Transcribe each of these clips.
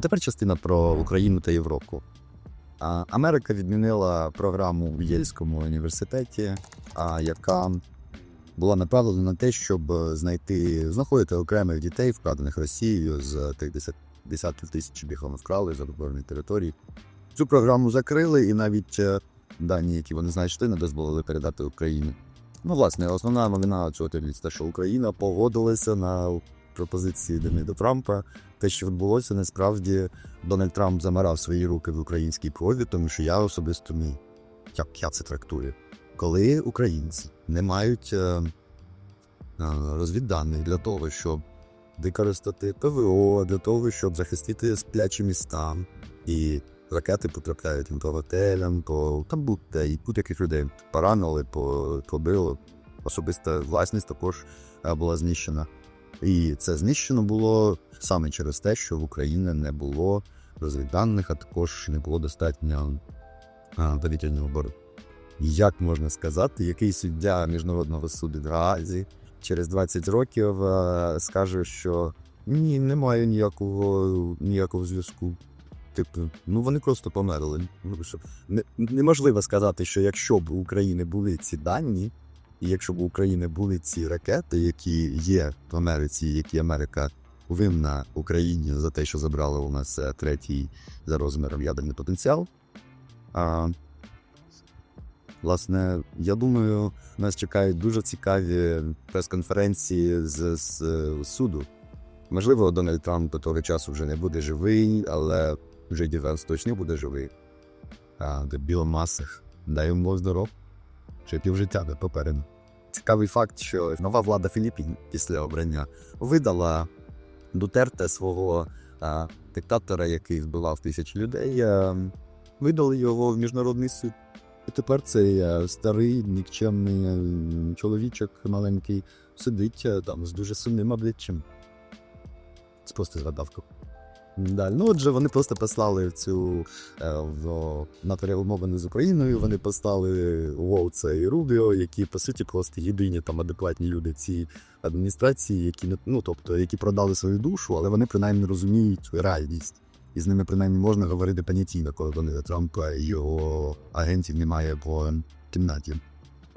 Тепер частина про Україну та Європу. Америка відмінила програму в Єльському університеті, яка була направлена на те, щоб знайти, знаходити окремих дітей, вкрадених Росією з тих 10 десятків тисяч вони вкрали з окупованої території. Цю програму закрили, і навіть е, дані, які вони знайшли, не дозволили передати Україні. Ну, власне, основна новина цього те, що Україна погодилася на пропозиції Дональда Трампа. Те, що відбулося, насправді Дональд Трамп замирав свої руки в українській крові, тому що я особисто ні. Як я це трактую? Коли українці не мають е, е, розвідданих для того, щоб використати ПВО, для того, щоб захистити сплячі міста, і ракети потрапляють по готелям, по там будь-де, і будь-яких людей поранили, по- побили. Особиста власність також е, була знищена. І це знищено було саме через те, що в Україні не було розвідданих, а також не було достатньо повітряного оборону. Як можна сказати, який суддя міжнародного суду в Гаазі через 20 років скаже, що ні, немає ніякого, ніякого зв'язку. Типу, ну вони просто померли. Ну, що, не, неможливо сказати, що якщо б у України були ці дані, і якщо б у України були ці ракети, які є в Америці, які Америка винна Україні за те, що забрали у нас е, третій за розміром ядерний потенціал. А, власне, я думаю, нас чекають дуже цікаві прес-конференції з, з, суду. Можливо, Дональд Трамп до того часу вже не буде живий, але вже Дівенс точно буде живий. А де Біло дай йому здоров, ще півжиття де попереду. Цікавий факт, що нова влада Філіппін після обрання видала Дутерте свого а, диктатора, який вбивав тисячі людей, а, видали його в міжнародний суд. І тепер цей старий, нікчемний чоловічок маленький сидить там з дуже сумним обличчям. Це просто згадавка. Да, ну отже, вони просто послали цю е, в, на перемовини з Україною. Вони послали Вовца і Рубіо, які по суті просто єдині там адекватні люди цій адміністрації, які ну тобто які продали свою душу, але вони принаймні розуміють реальність. І з ними принаймні можна говорити понятійно, коли Дональда Трампа і його агентів немає по кімнаті.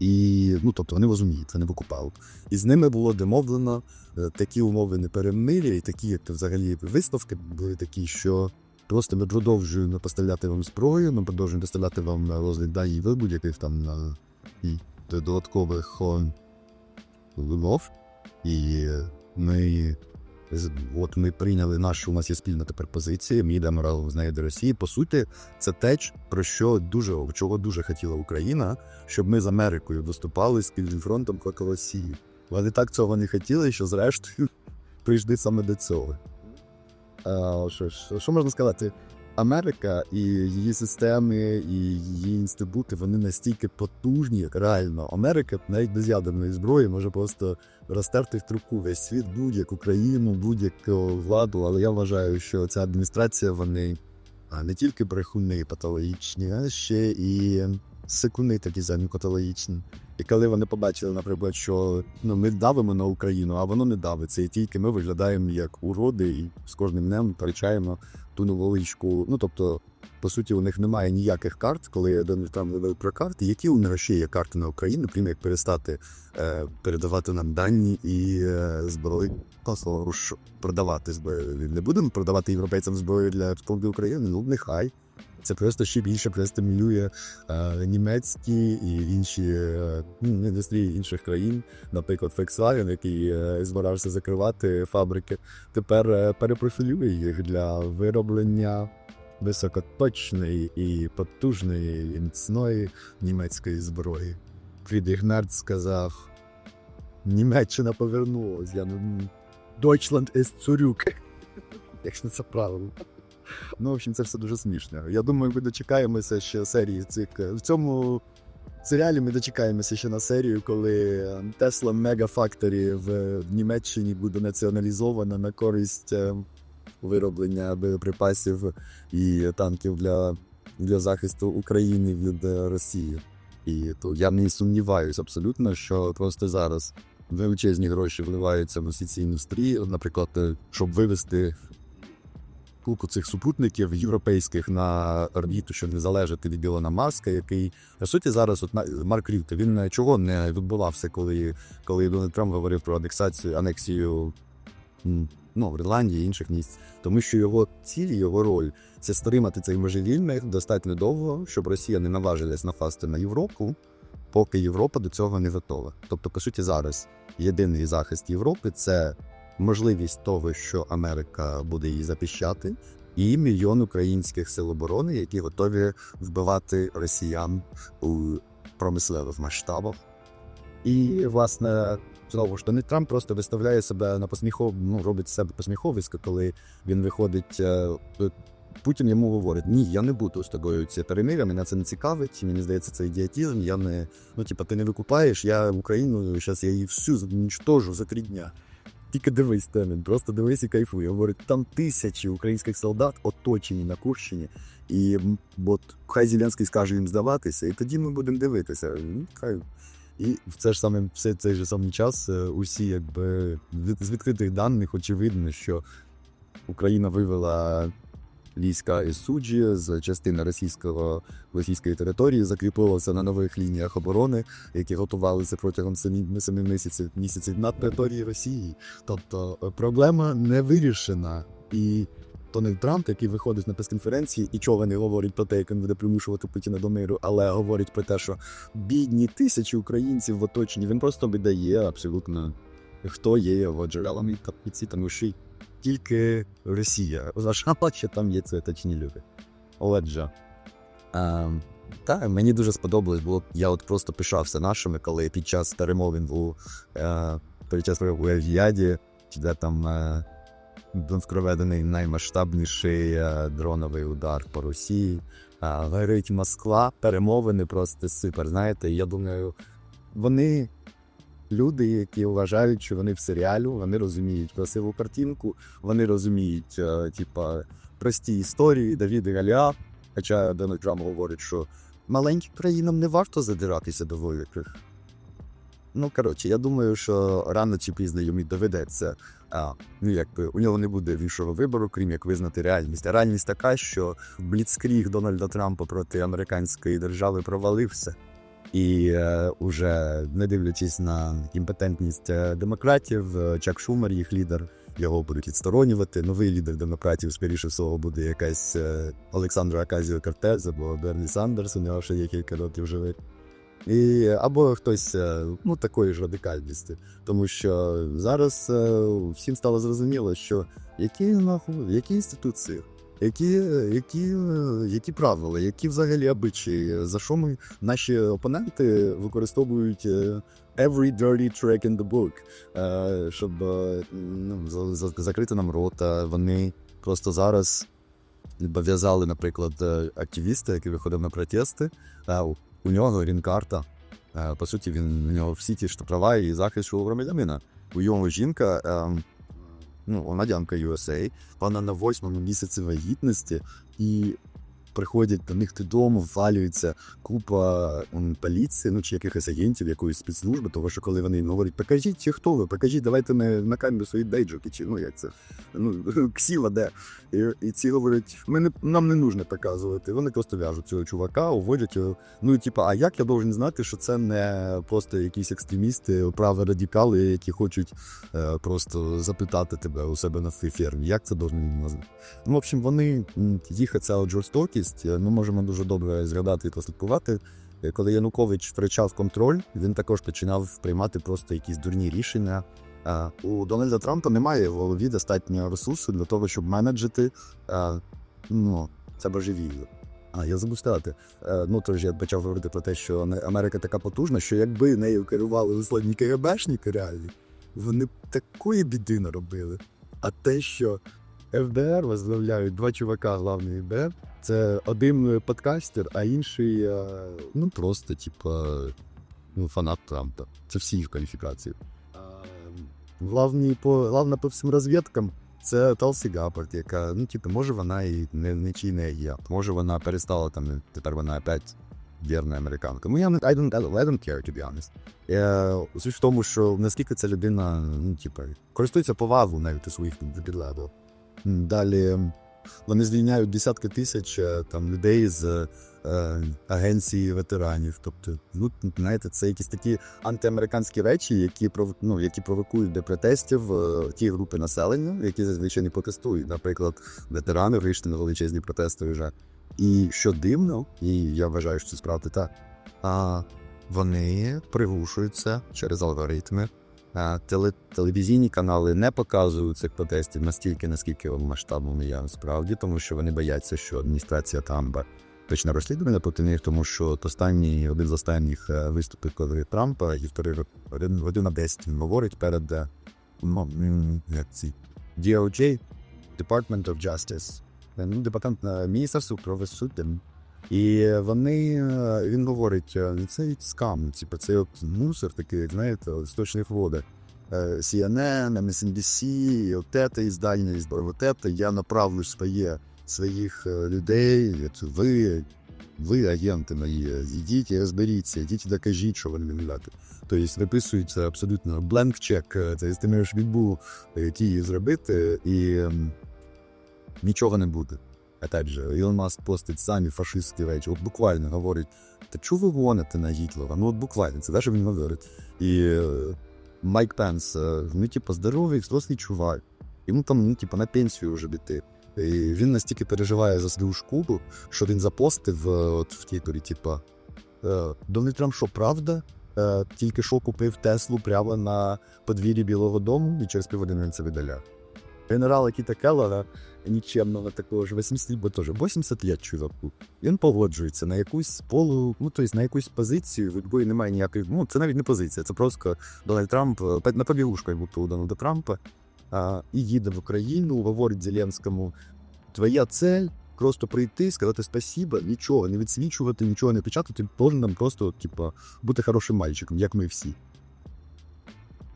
І ну тобто вони розуміють, це не викупав. І з ними було домовлено е, такі умови не перемир'я, і такі як взагалі висновки були такі, що просто ми продовжуємо поставляти вам зброю, ми продовжуємо доставляти вам розгляд дані ви будь-яких там е, і додаткових вимов. І ми от ми прийняли нашу, у нас є спільна тепер позиція. Ми йдемо разом з нею до Росії. По суті, це те, про що дуже чого дуже хотіла Україна, щоб ми з Америкою виступали спільним фронтом проти Росії. Вони так цього не хотіли, що зрештою прийшли саме до цього. А, що, що можна сказати? Америка і її системи, і її інститути вони настільки потужні, реально. Америка навіть без ядерної зброї може просто розтерти в трубку весь світ, будь-яку країну, будь-яку владу. Але я вважаю, що ця адміністрація вони не тільки брехуни патологічні, а ще і секуни такі самі патологічні. І коли вони побачили, наприклад, що ну ми давимо на Україну, а воно не давиться, і тільки ми виглядаємо як уроди, і з кожним днем втрачаємо ту новоличку. Ну тобто, по суті, у них немає ніяких карт, коли Дональд Трамп говорив про карти. Які у них ще є карти на Україну, крім як перестати е, передавати нам дані і е, зброю. Просто продавати зброю. Не будемо продавати європейцям зброю для експорту України. Ну нехай. Це просто ще більше простимулює е, німецькі і інші е, ну, індустрії інших країн, наприклад, Volkswagen, який е, збирався закривати фабрики, тепер перепрофілює їх для вироблення високоточної і потужної і міцної німецької зброї. Мерц сказав: Німеччина повернулась. Я ну, Deutschland ist zurück. Якщо це правильно. Ну, в общем, це все дуже смішно. Я думаю, ми дочекаємося ще серії цих. В цьому серіалі ми дочекаємося ще на серію, коли Tesla Mega Factory в Німеччині буде націоналізована на користь е, вироблення боєприпасів і танків для, для захисту України від е, Росії. І то я не сумніваюся абсолютно, що просто зараз величезні гроші вливаються в усі ці індустрії, наприклад, е, щоб вивести купу цих супутників європейських на орбіту, щоб не залежати від Білона Маска, який по суті зараз от Марк Рюте, він е, чого не відбувався, коли, коли Дональд Трамп говорив про анексацію анексію ну, Гренландії і інших місць, тому що його ціль, його роль це стримати цих божевільних достатньо довго, щоб Росія не наважилась напасти на Європу, поки Європа до цього не готова. Тобто, по суті, зараз єдиний захист Європи це можливість того, що Америка буде її захищати, і мільйон українських сил оборони, які готові вбивати росіян у промислових масштабах. І, власне, знову ж Дональд Трамп просто виставляє себе на посміхов, ну, робить себе посміховисько, коли він виходить. е, Путін йому говорить: ні, я не буду з тобою ці перемиря, мене це не цікавить. Мені здається, це ідіотизм. Я не ну, типа, ти не викупаєш, я Україну, зараз я її всю знищожу за три дня. Тільки дивись, Темін, просто дивись і кайфуй. Говорить, там тисячі українських солдат оточені на Курщині, і от хай Зеленський скаже їм здаватися, і тоді ми будемо дивитися. Ну, Хай. І в це ж саме все цей же самий час е, усі, якби з відкритих даних очевидно, що Україна вивела війська із суджі з частини російського російської території, закріпилася на нових лініях оборони, які готувалися протягом семи місяців місяців на території Росії. Тобто е, проблема не вирішена. І Дональд Трамп, який виходить на прес-конференції, і чого не говорить про те, як він буде примушувати Путіна до миру, але говорить про те, що бідні тисячі українців в оточенні, він просто видає абсолютно хто є його джерелами та піці, тому що тільки Росія вважала, що там є цвіточні люди. Отже. Ем, так, мені дуже сподобалось, бо я от просто пишався нашими, коли під час перемовин у е, під час у Ев'яді, де там е, був проведений наймасштабніший е, дроновий удар по Росії. Е, горить Москва, перемовини просто супер. Знаєте, я думаю, вони люди, які вважають, що вони в серіалі, вони розуміють красиву картинку, вони розуміють, е, типа, прості історії, Давід і Галіаф. Хоча Дональд Трамп говорить, що маленьким країнам не варто задиратися до великих. Ну, коротше, я думаю, що рано чи пізно йому доведеться. А, ну, якби у нього не буде іншого вибору, крім як визнати реальність. А реальність така, що бліцкріг Дональда Трампа проти американської держави провалився. І е, уже не дивлячись на імпотентність е, демократів, е, Чак Шумер, їх лідер, його будуть відсторонювати. Новий лідер демократів, скоріше всього, буде якась Олександра Аказіо Кортез або Берні Сандерс, у нього ще є кілька років живе. І, або хтось ну, такої ж радикальності. Тому що зараз всім стало зрозуміло, що які нахуй, які інституції, які, які, які правила, які взагалі обичаї, за що ми наші опоненти використовують е, every dirty trick in the book, е, щоб е, ну, за- за- закрити нам рота. Вони просто зараз пов'язали, наприклад, активіста, який виходив на протести. у- нього рінкарта. По суті, він у нього всі ті права і захист у громадянина. У нього жінка, ем, ну, вона дянка USA, вона на восьмому місяці вагітності, і приходять до них додому, ввалюється купа поліції, ну чи якихось агентів, якоїсь спецслужби, тому що коли вони їм говорять, покажіть, чи хто ви, покажіть, давайте на, на камеру свої бейджики, чи ну як це, ну, ксіла де. І, і ці говорять, ми не, нам не нужно показувати. Вони просто в'яжуть цього чувака, уводять його. Ну, і типа, а як я должен знати, що це не просто якісь екстремісти, праві радикали, які хочуть е, просто запитати тебе у себе на фермі? Як це должен назвати? Ну, в общем, вони їх от жорстокість, е, ми можемо дуже добре згадати і прослідкувати. Е, Коли Янукович втрачав контроль, він також починав приймати просто якісь дурні рішення. Е, У Дональда Трампа немає в голові достатньо ресурсу для того, щоб менеджити ну, це божевілля. А, я забув сказати. Ну, тож я почав говорити про те, що Америка така потужна, що якби нею керували условні КГБшники реальні, вони б такої біди наробили. А те, що ФБР возглавляють два чувака главний ФБР, це один подкастер, а інший, е, ну просто, типа, ну, фанат Трампа. Це всі їх кваліфікації. Главні по, главна по всім розвідкам це Талсі Гапард, яка, ну, типу, може вона і не, не чи не є. Може вона перестала там, тепер вона опять вірна американка. Ну, я не I don't, I don't care, to be honest. Е, суть в тому, що наскільки ця людина, ну, типу, користується повагою навіть у своїх підлеглих. Далі, вони звільняють десятки тисяч е, там людей з е, агенції ветеранів. Тобто, ну знаєте, це якісь такі антиамериканські речі, які ну, які провокують до протестів е, ті групи населення, які зазвичай не протестують. Наприклад, ветерани вийшли на величезні протести вже. І що дивно, і я вважаю, що це справді так. А вони приглушуються через алгоритми. Телевізійні канали не показують цих протестів настільки, наскільки масштабними є насправді, тому що вони бояться, що адміністрація Трампа почне розслідування проти них, тому що останній один з останніх е, виступів коли Трампа і вторий один, на 10 він говорить перед е, ну, як ці DOJ, Department of Justice, е, ну, департамент Міністерства правосуддя. І вони е, він говорить, е, це скам, типу, це от мусор такий, знаєте, з точних води. Е, CNN, MSNBC, от це іздання, і от я направлю своє, своїх людей, ви, ви агенти мої, ідіть і розберіться, ідіть і докажіть, що вони винуваті. Тобто виписується абсолютно blank чек, тобто ти маєш відбу е, ті зробити, і нічого не буде. Опять же, Ілон Маск постить самі фашистські речі. От буквально говорить: та чого ви гоните на Гітлера? Ну от буквально, це що він говорить. І е, Майк Пенс, е, ну, типу, здоровий, взрослий чувак. Йому там, ну, типу, на пенсію вже біти. І він настільки переживає за свою шкуру, що він запостив е, от в Твіттері, типу, Дональд Трамп, що правда? Тільки що купив Теслу прямо на подвір'ї Білого Дому і через півгодини він це видаляв. Генерала Кіта Келлера, нічемного такого ж 80 бо теж 80 лет чуваку. Він погоджується на якусь полу, ну тобто на якусь позицію, в якої немає ніякої. Ну, це навіть не позиція, це просто Дональд Трамп е, на побігушку, як будто у Дональда Трампа, а, і їде в Україну, говорить Зеленському: твоя цель просто прийти, сказати спасіба, нічого не відсвічувати, нічого не печатати, должен нам просто, типа, бути хорошим мальчиком, як ми всі.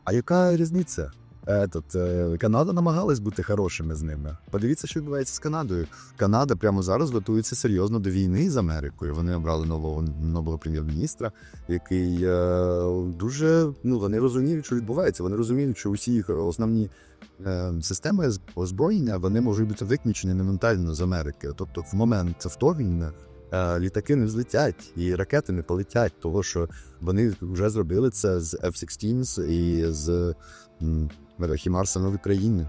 А яка різниця? Этот, е, Канада намагалась бути хорошими з ними. Подивіться, що відбувається з Канадою. Канада прямо зараз готується серйозно до війни з Америкою. Вони обрали нового нового прем'єр-міністра, який е, дуже ну вони розуміють, що відбувається. Вони розуміють, що усі їх основні е, системи озброєння вони можуть бути виключені моментально з Америки. Тобто, в момент вторгнення літаки не взлетять і ракети не полетять, тому що вони вже зробили це з F-16 і з м, Хімарсами в Україні.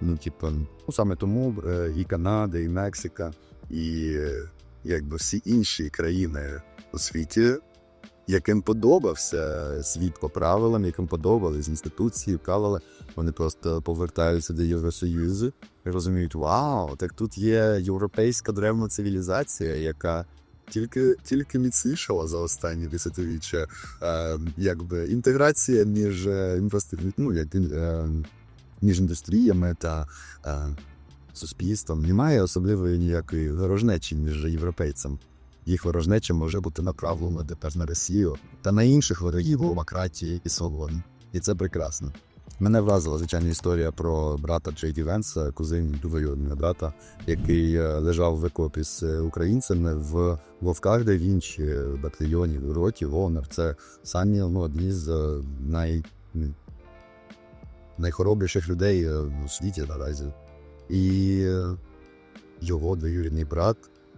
Ну, типу, ну саме тому е, і Канада, і Мексика, і е, якби всі інші країни у світі, яким подобався світ по правилам, яким подобались інституції, правила, вони просто повертаються до Євросоюзу і розуміють, вау, так тут є європейська древна цивілізація, яка тільки, тільки міцнішала за останні десятиріччя. Е, якби інтеграція між е, інфраструктурою, ну, як, е, між індустріями та е, суспільством немає особливої ніякої ворожнечі між європейцем. Їх ворожнеча може бути направлена тепер на Росію та на інших ворогів демократії і свободи. І це прекрасно. Мене вразила звичайна історія про брата Джей Ді Венса, кузин двоюрідного брата, який е, лежав в окопі з е, українцями в Вовках, де Вінчі, батальйоні, в роті, Вогнер. Це самі ну, одні з е, най, найхоробріших людей у світі наразі. І його двоюрідний брат,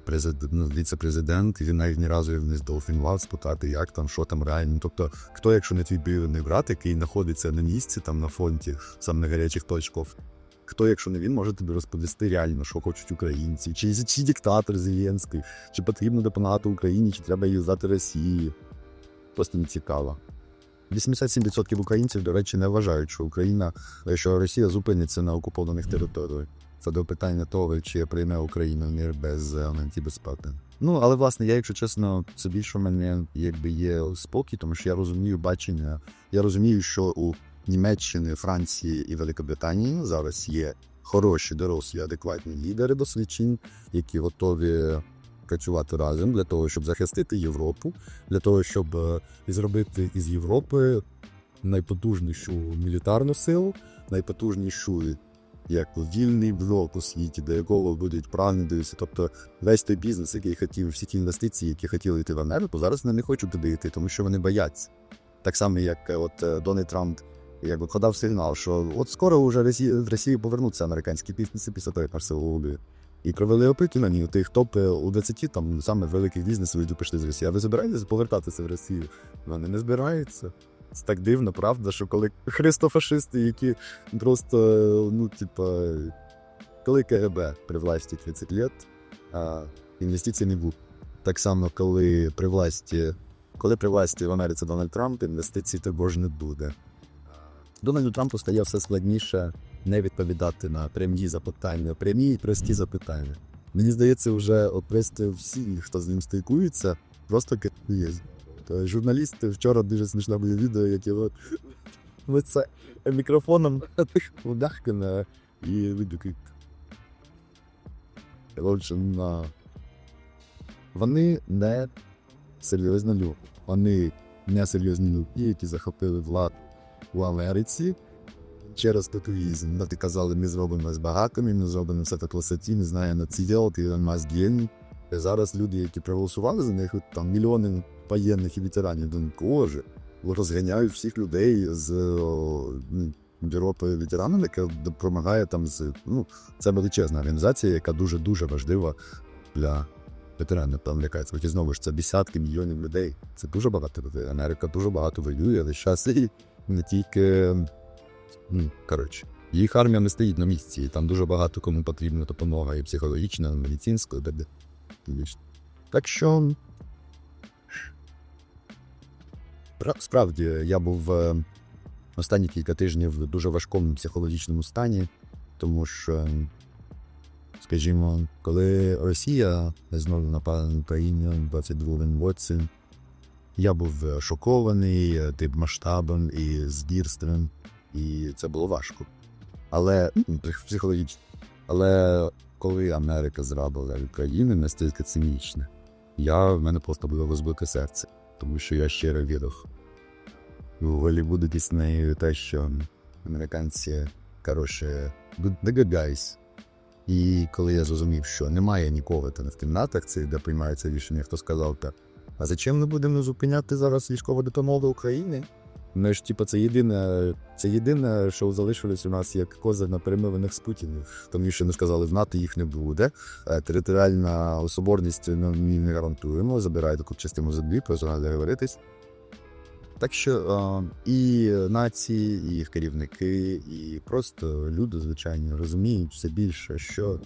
президент, ну, віце-президент, і він навіть ні разу не здолфінував спитати, як там, що там реально. Тобто, хто, якщо не твій двоюрідний брат, який знаходиться на місці, там на фронті, сам на гарячих точках, хто, якщо не він, може тобі розповісти реально, що хочуть українці, чи, чи диктатор Зеленський, чи потрібно допомагати Україні, чи треба її здати Росії. Просто не цікаво. 87% українців, до речі, не вважають, що Україна, що Росія зупиниться на окупованих територіях. Це до питання того, чи прийме Україну в мир без е, антибезпеки. Ну але власне, я, якщо чесно, це більше в мене якби є спокій, тому що я розумію бачення. Я розумію, що у Німеччини, Франції і Великобританії зараз є хороші, дорослі, адекватні лідери досліджень, які готові працювати разом для того, щоб захистити Європу, для того, щоб е, зробити із Європи найпотужнішу мілітарну силу, найпотужнішу як вільний блок у світі, до якого будуть прагнутися. Тобто весь той бізнес, який хотів, всі ті інвестиції, які хотіли йти в Америку, зараз вони не хочуть туди йти, тому що вони бояться. Так само, як е, от е, Дональд Трамп якби подав сигнал, що от скоро вже в Росію повернуться американські бізнеси після того, як Марсел убив. І провели опитування у тих топ е, у 20 там саме великих бізнесів люди пішли з Росії. А ви збираєтеся повертатися в Росію? Вони не збираються. Це так дивно, правда, що коли христофашисти, які просто, ну, типа, коли КГБ при власті 30 лет, а інвестицій не було. Так само, коли при власті, коли при власті в Америці Дональд Трамп, інвестицій також не буде. Дональду Трампу стає все складніше не відповідати на прямі запитання, прямі і прості запитання. Мені здається, вже от просто всі, хто з ним стикується, просто є. То журналісти вчора дуже смішне було відео, яке от лице мікрофоном удахкане і видюки. Коротше, на... Вони не серйозні люди. Вони не серйозні люди, які захопили владу у Америці через татуїзм. Ти казали, ми зробимо з багатими, ми зробимо все так висоті, не знаю, на ці ділки, Маск геній. Зараз люди, які проголосували за них, там мільйони воєнних і ветеранів кожи, розганяють всіх людей з бюро ветеранам, яке допомагає там з. Ну, це величезна організація, яка дуже-дуже важлива для ветеранів. Там лякається. Хоч і знову ж це десятки мільйонів людей. Це дуже багато людей. Америка дуже багато воює, але зараз і не тільки. Ну, коротше, їх армія не стоїть на місці, і там дуже багато кому потрібна допомога і психологічна, і медицинська, і т.д. Так що. Справді, я був е, останні кілька тижнів в дуже важкому психологічному стані, тому що, скажімо, коли Росія знову напала на Україну в 22 році, я був е, шокований е, тим масштабом і звірством, і це було важко. Але психологічно. Але коли Америка зрабила Україну настільки цинічно, я в мене просто було розбите серце, тому що я щиро вірив у Голлівуду Діснею те, що американці, коротше, the guys. І коли я зрозумів, що немає нікого там в кімнатах, це, де приймається рішення, хто сказав так. А зачем ми будемо зупиняти зараз військову допомогу України? Ну ж, типу, це єдине, це єдине, що залишилось у нас як козир на перемовинах з Путіним. Тому що ми сказали, в НАТО їх не буде. Е, Територіальна особорність ну, ми не гарантуємо, забирає таку частину землі, про це треба говоритись. Так що е, і нації, і керівники, і просто люди, звичайно, розуміють все більше, що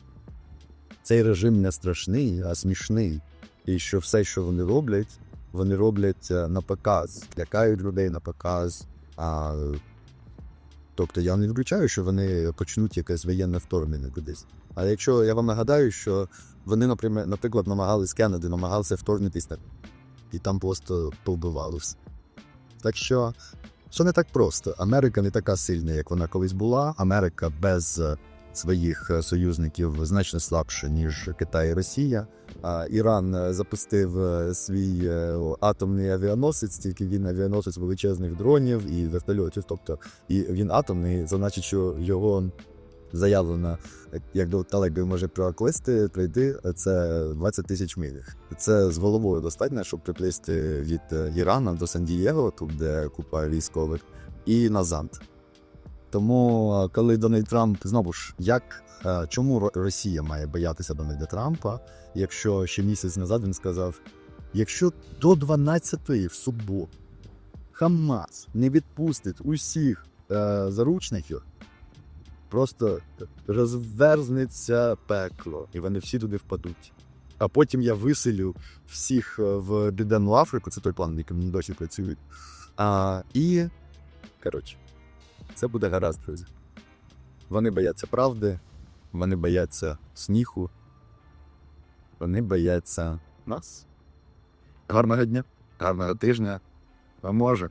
цей режим не страшний, а смішний. І що все, що вони роблять, вони роблять е, на показ, лякають людей на показ. А, тобто я не виключаю, що вони почнуть якесь воєнне вторгнення кудись. Але якщо я вам нагадаю, що вони, наприклад, наприклад намагались з Кеннеди, намагалися вторгнутися на і там просто повбивали все. Так що все не так просто. Америка не така сильна, як вона колись була. Америка без е, своїх е, союзників значно слабша, ніж Китай і Росія. Іран е, запустив е, свій атомний авіаносець, тільки він авіаносець величезних дронів і вертольотів. Тобто, і він атомний, значить, що його заявлено, як до далеко може проклисти, прийти, це 20 тисяч миль. Це з головою достатньо, щоб приплисти від Ірана до Сан-Дієго, тут де купа військових, і назад. Тому, коли Дональд Трамп знову ж як чому Росія має боятися Дональда Трампа, якщо ще місяць назад він сказав: якщо до 12-ї в суботу Хамас не відпустить усіх е, заручників, просто розверзнеться пекло, і вони всі туди впадуть. А потім я виселю всіх е, в Південну Африку, це той план, яким досі працюють. А, і коротше, це буде гаразд, друзі. Вони бояться правди, вони бояться сміху, вони бояться нас. Гарного дня, гарного тижня, а може,